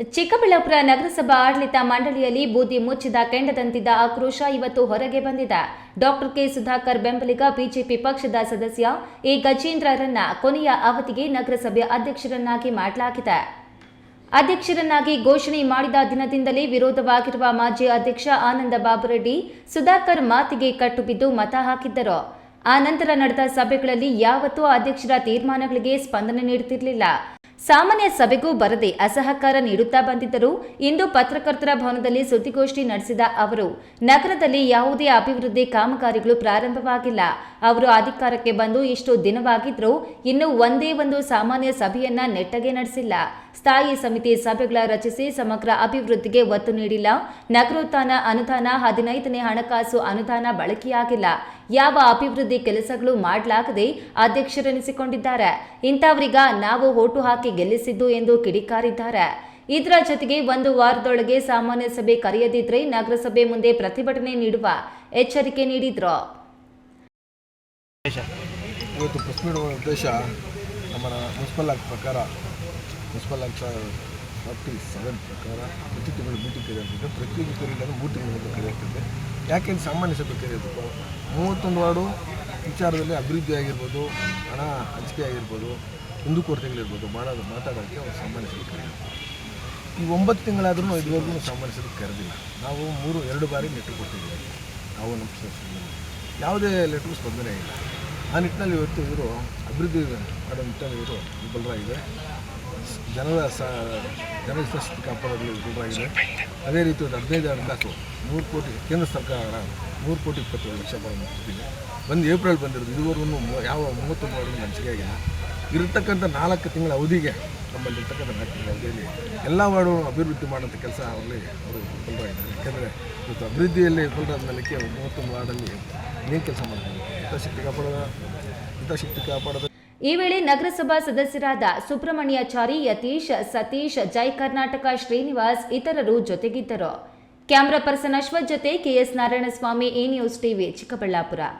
ಚಿಕ್ಕಬಳ್ಳಾಪುರ ನಗರಸಭಾ ಆಡಳಿತ ಮಂಡಳಿಯಲ್ಲಿ ಬೂದಿ ಮುಚ್ಚಿದ ಕೆಂಡದಂತಿದ್ದ ಆಕ್ರೋಶ ಇವತ್ತು ಹೊರಗೆ ಬಂದಿದೆ. ಡಾಕ್ಟರ್ ಕೆ ಸುಧಾಕರ್ ಬೆಂಬಲಿಗ ಬಿಜೆಪಿ ಪಕ್ಷದ ಸದಸ್ಯ ಎ ಗಜೇಂದ್ರರನ್ನ ಕೊನೆಯ ಅವಧಿಗೆ ನಗರಸಭೆ ಅಧ್ಯಕ್ಷರನ್ನಾಗಿ ಮಾಡಲಾಗಿದೆ. ಅಧ್ಯಕ್ಷರನ್ನಾಗಿ ಘೋಷಣೆ ಮಾಡಿದ ದಿನದಿಂದಲೇ ವಿರೋಧವಾಗಿರುವ ಮಾಜಿ ಅಧ್ಯಕ್ಷ ಆನಂದ ಬಾಬುರೆಡ್ಡಿ ಸುಧಾಕರ್ ಮಾತಿಗೆ ಕಟ್ಟುಬಿದ್ದು ಮತ ಹಾಕಿದ್ದರು. ಆ ನಂತರ ನಡೆದ ಸಭೆಗಳಲ್ಲಿ ಯಾವತ್ತೂ ಅಧ್ಯಕ್ಷರ ತೀರ್ಮಾನಗಳಿಗೆ ಸ್ಪಂದನೆ ನೀಡುತ್ತಿರಲಿಲ್ಲ. ಸಾಮಾನ್ಯ ಸಭೆಗೂ ಬರದೆ ಅಸಹಕಾರ ನೀಡುತ್ತಾ ಬಂದಿದ್ದರು ಇಂದು ಪತ್ರಕರ್ತರ ಭವನದಲ್ಲಿ ಸುದ್ದಿಗೋಷ್ಠಿ ನಡೆಸಿದ ಅವರು, ನಗರದಲ್ಲಿ ಯಾವುದೇ ಅಭಿವೃದ್ಧಿ ಕಾಮಗಾರಿಗಳು ಪ್ರಾರಂಭವಾಗಿಲ್ಲ. ಅವರು ಅಧಿಕಾರಕ್ಕೆ ಬಂದು ಇಷ್ಟು ದಿನವಾಗಿದ್ರು ಇನ್ನೂ ಒಂದೇ ಒಂದು ಸಾಮಾನ್ಯ ಸಭೆಯನ್ನ ನೆಟ್ಟಗೆ ನಡೆಸಿಲ್ಲ. ಸ್ಥಾಯಿ ಸಮಿತಿ ಸಭೆಗಳ ರಚಿಸಿ ಸಮಗ್ರ ಅಭಿವೃದ್ಧಿಗೆ ಒತ್ತು ನೀಡಿಲ್ಲ. ನಗರೋತ್ಥಾನ ಅನುದಾನ ಹದಿನೈದನೇ ಹಣಕಾಸು ಅನುದಾನ ಬಳಕೆಯಾಗಿಲ್ಲ. ಯಾವ ಅಭಿವೃದ್ಧಿ ಕೆಲಸಗಳು ಮಾಡಲಾಗದೆ ಅಧ್ಯಕ್ಷರೆನಿಸಿಕೊಂಡಿದ್ದಾರೆ. ಇಂಥವರಿಗ ನಾವು ಓಟು ಹಾಕಿ ಗೆಲ್ಲಿಸಿದ್ದು ಎಂದು ಕಿಡಿಕಾರಿದ್ದಾರೆ. ಇದರ ಜೊತೆಗೆ ಒಂದು ವಾರದೊಳಗೆ ಸಾಮಾನ್ಯ ಸಭೆ ಕರೆಯದಿದ್ರೆ ನಗರಸಭೆ ಮುಂದೆ ಪ್ರತಿಭಟನೆ ನೀಡುವ ಎಚ್ಚರಿಕೆ ನೀಡಿದ್ರು. ಇವತ್ತು ಪ್ರೆಸ್ ಮೀಟ್ ಉದ್ದೇಶ ನಮ್ಮ ಮುನ್ಸಿಪಲ್ ಆಕ್ಟ್ ಪ್ರಕಾರ, ಮುನ್ಸಿಪಲ್ ಆಕ್ಟ್ ಫಾರ್ಟಿ ಸೆವೆನ್ ಪ್ರಕಾರ ಪ್ರತಿ ತಿಂಗಳು ಮೀಟಿಂಗ್ ಕರೆಯುತ್ತಿದೆ ಪ್ರತಿ ಕರೀಲಿಲ್ಲ ಮೂರು ತಿಂಗಳ ಯಾಕೆ ಸಾಮಾನ್ಯ ಸಭೆ ಕರೆಯೋದು ಮೂವತ್ತೊಂದು ವಾರ್ಡು ವಿಚಾರದಲ್ಲಿ ಅಭಿವೃದ್ಧಿ ಆಗಿರ್ಬೋದು, ಹಣ ಹಂಚಿಕೆ ಆಗಿರ್ಬೋದು ಕುಂದುಕೊರತೆಗಳಿರ್ಬೋದು ಮಾಡೋದು ಮಾತಾಡೋಕ್ಕೆ ಅವ್ರು ಸಾಮಾನ್ಯ ಸಭೆ ಕರೆಯೋದು ಈ ಒಂಬತ್ತು ತಿಂಗಳಾದ್ರೂ ಇದುವರೆಗೂ ಸಾಮಾನ್ಯ ಸಭೆ ಕರೆದಿಲ್ಲ. ನಾವು ಮೂರು, ಎರಡು ಬಾರಿ ಲೆಟ್ರ್ ಕೊಟ್ಟಿದ್ದೀವಿ. ನಾವು ನಮ್ಮ. ಯಾವುದೇ ಲೆಟ್ರು ಸ್ಪಂದನೆ ಇಲ್ಲ. ಆ ನಿಟ್ಟಿನಲ್ಲಿ ಇವತ್ತು ಇವರು ಅಭಿವೃದ್ಧಿ ಮಾಡೋ ನಿಟ್ಟಿನಲ್ಲಿ ಇವರು ವಿಫಲರಾಗಿದೆ ಜನರ ಸ, ಜನರ ಕಾಪಾಡಲು ವಿಫಲರಾಗಿದೆ ಅದೇ ರೀತಿ ಒಂದು ಹದಿನೈದು ಹಣಕಾಸು ನೂರು ಕೋಟಿ ಕೇಂದ್ರ ಸರ್ಕಾರ ನೂರು ಕೋಟಿ ಇಪ್ಪತ್ತೇಳು ಲಕ್ಷ ಕೊಟ್ಟಿದೆ ಬಂದು ಏಪ್ರಿಲ್ ಬಂದಿರೋದು ಇದುವರೆಗೂ ಯಾವ ಮೂವತ್ತು ಮೂರು ಹಂಚಿಕೆ ಆಗಿಲ್ಲ. ಇರತಕ್ಕಂಥ ನಾಲ್ಕು ತಿಂಗಳ ಅವಧಿಗೆ ನಮ್ಮಲ್ಲಿರ್ತಕ್ಕಂಥ ನಾಲ್ಕು ತಿಂಗಳ ಅವಧಿಯಲ್ಲಿ ಎಲ್ಲ ವಾರ್ಡು ಅಭಿವೃದ್ಧಿ ಮಾಡುವಂಥ ಕೆಲಸ ಅವರಲ್ಲಿ ಅವರು ವಿಫಲರಾಗಿದ್ದಾರೆ ಯಾಕೆಂದರೆ ಇವತ್ತು ಅಭಿವೃದ್ಧಿಯಲ್ಲಿ ವಿಫಲರಾದ ಮೇಲೆ ಮೂವತ್ತೊಂದು ವಾರ್ಡಲ್ಲಿ ಏನು ಕೆಲಸ ಮಾಡ್ತಾರೆ ಹಿತಾಶಕ್ತಿ ಕಾಪಾಡೋದ ಹಿತಾಶಕ್ತಿ ಕಾಪಾಡೋದು ಈ ವೇಳೆ ನಗರಸಭಾ ಸದಸ್ಯರಾದ ಸುಬ್ರಹ್ಮಣ್ಯಾಚಾರಿ, ಯತೀಶ್, ಸತೀಶ್, ಜೈ ಕರ್ನಾಟಕ, ಶ್ರೀನಿವಾಸ್ ಇತರರು ಜೊತೆಗಿದ್ದರು. ಕ್ಯಾಮರಾ ಪರ್ಸನ್ ಅಶ್ವಥ್ ಜೊತೆ KS Narayanaswamy, A news TV, Chikkaballapur.